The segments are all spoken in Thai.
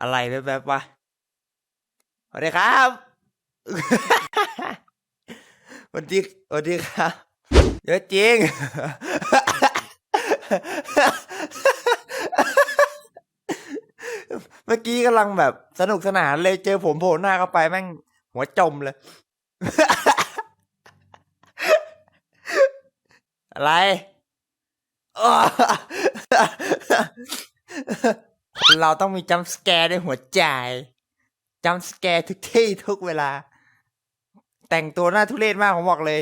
อะไรแบบแบบวะสวัสดีครับสวัสดีสวัสดีครับเยอะจริง เมื่อกี้กำลังแบบสนุกสนานเลยเจอผมโผล่หน้าเข้าไปแม่ง หัวจมเลย อะไรอ้อ เราต้องมีจัมป์สแกร์ด้วยหัวใจจัมป์สแกร์ทุกที่ทุกเวลา แต่งตัวหน้าทุเรศมากผมบอกเลย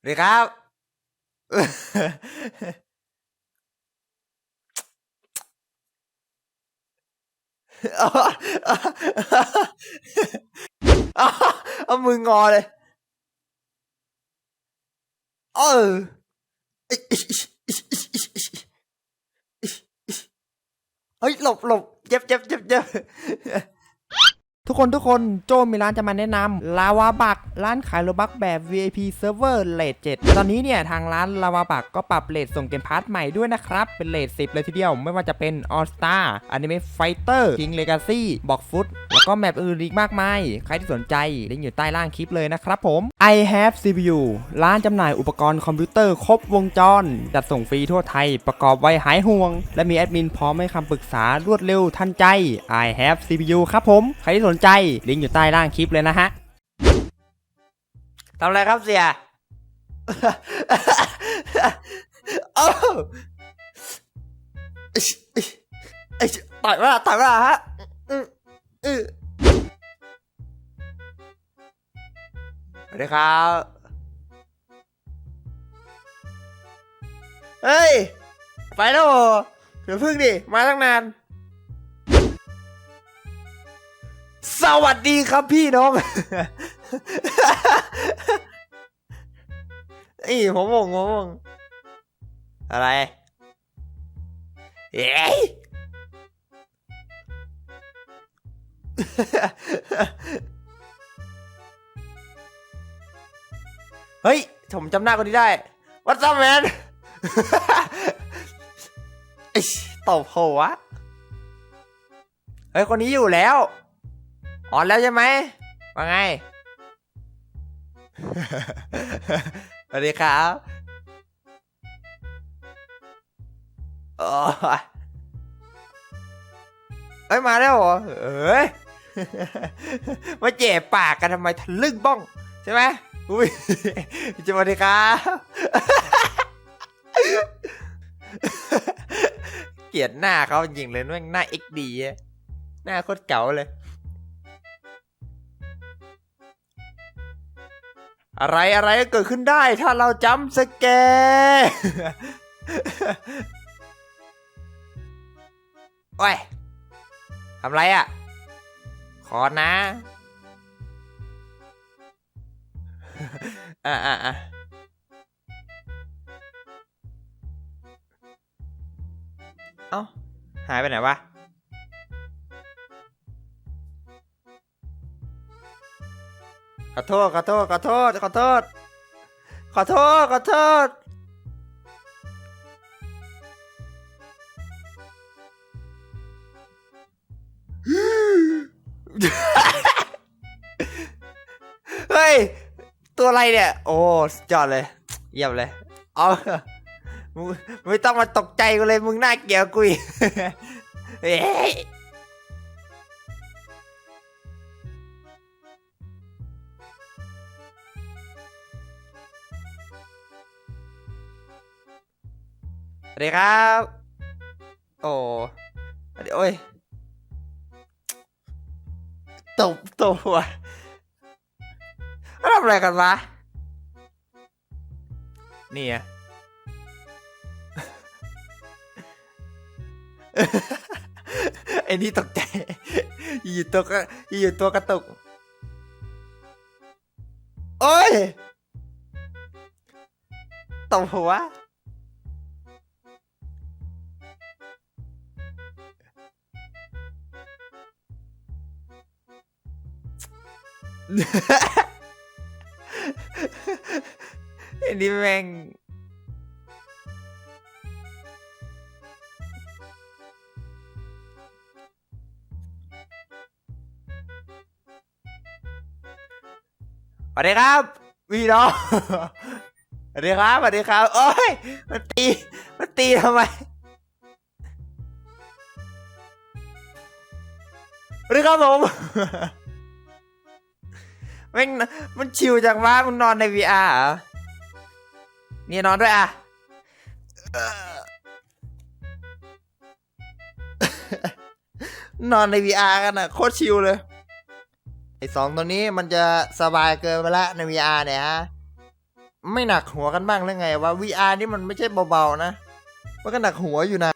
สวัสดีครับ เอามืองอเลย เออเฮ้ยหลบหลบเจ็บเจ็บเจ็บเจ็บ ทุกคนทุกคนโจมีร้านจะมาแนะนำลาวาบักร้านขายโลบักแบบ VIP Server เลท7ตอนนี้เนี่ยทางร้านลาวาบักก็ปรับเลทส่งเกมพาร์ทใหม่ด้วยนะครับ เป็นเลท10 เลยทีเดียว ไม่ว่าจะเป็น All Star Anime Fighter King Legacy บอกฟุตแล้วก็แมปอื่นอีกมากมาย ใครที่สนใจลิงก์อยู่ใต้ล่างคลิปเลยนะครับผม I have CPU ร้านจำหน่ายอุปกรณ์คอมพิวเตอร์ครบวงจร จัดส่งฟรีทั่วไทย ประกอบไว้หายห่วง และมีแอดมินพร้อมให้คำปรึกษารวดเร็วทันใจ I have CPU ครับผมใครที่สนใจ ลิงก์อยู่ใต้ล่างคลิปเลยนะฮะทำอะไรครับเสียโอ้ต่อยมาต่อยมาฮะสวัสดีครับ เฮ้ย ไปแล้วเหรอเดี๋ยวพึ่งดิ มาตั้งนาน วัสดีครับพี่น้องอีผมงงผมงงอะไรเอ้ยเฮ้ย ผมจำหน้าคนนี้ได้ What's up man ไอ้ตบหัวะ เฮ้ย คนนี้อยู่แล้ว อ่อนแล้วใช่ไหมว่าไง สวัสดีครับโอ้ยเอ้ยมาแล้วเหรอ เอ้ย มาเจ็บปากกันทำไมทะลึ่งบ้อง ใช่ไหมอุ้ยสวัสดีครับเกลียดหน้าเขาจริงเลยแม่งหน้าเอ็กดีอะหน้าโคตรเก๋าเลย อะไรอะไรก็เกิดขึ้นได้ ถ้าเราจำสแกโอ้ยทำไรอะ ขอนะ อะอะอะเอ้า หายไปไหนวะ อโทษขอโทษขอโทษขอโทษขอโทษขอโทษเฮ้ย ตัวอะไรเนี่ย โอ้สุดยอดเลยเยี่ยมเลย เอาไม่ต้องมาตกใจกูเลย มึงน่าเกลียดกูอีก วัสดีครับ โอ้สวัสดีโอ้ยตบตบว่ะทำอะไรกันวะนี่อะไอ้นี่ตกใจ อยู่ตัวก็อยู่ตัวกระตุก โอ้ยตบหัว อ้อันนี้แม่งสวัสดีครับวีน้องสวัสดีครับสวัสดีครับ โอ้ย มันตี มันตีทำไมสวัสดีครับผม แม่งมันชิวจังวะมึงนอนใน VR เหรอนี่นอนด้วยอะนอนใน VR กันอะโคตรชิวเลย ไอสองตัวนี้มันจะสบายเกินไปละใน VR เนี่ยฮะ ไม่หนักหัวกันบ้างหรือไงว่า VR นี่มันไม่ใช่เบาๆนะ มันก็หนักหัวอยู่นะ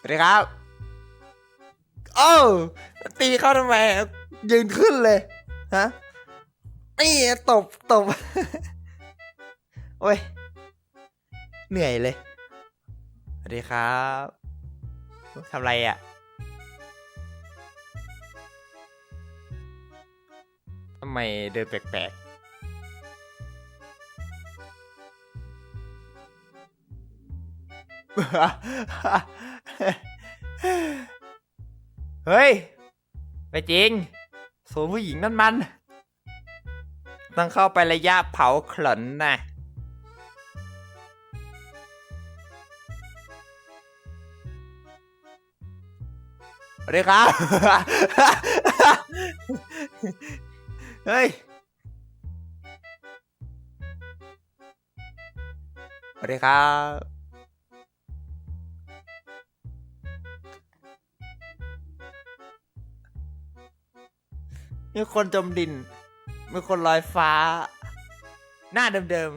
สวัสดีครับ โอ้ตีเข้าทำไมยืนขึ้นเลย ฮะ นี่ตบตบ โอ้ย เหนื่อยเลย สวัสดีครับทำไรอะทำไมเดินแปลกๆ เฮ้ย ไปจริงสูนผู้หญิงนั่นมัน ต้องเข้าไประยะเผาขลนนะสวัสดีครับ เฮ้ยสวัสดีครับ มีคนจมดินมีคนลอยฟ้า หน้าเดิม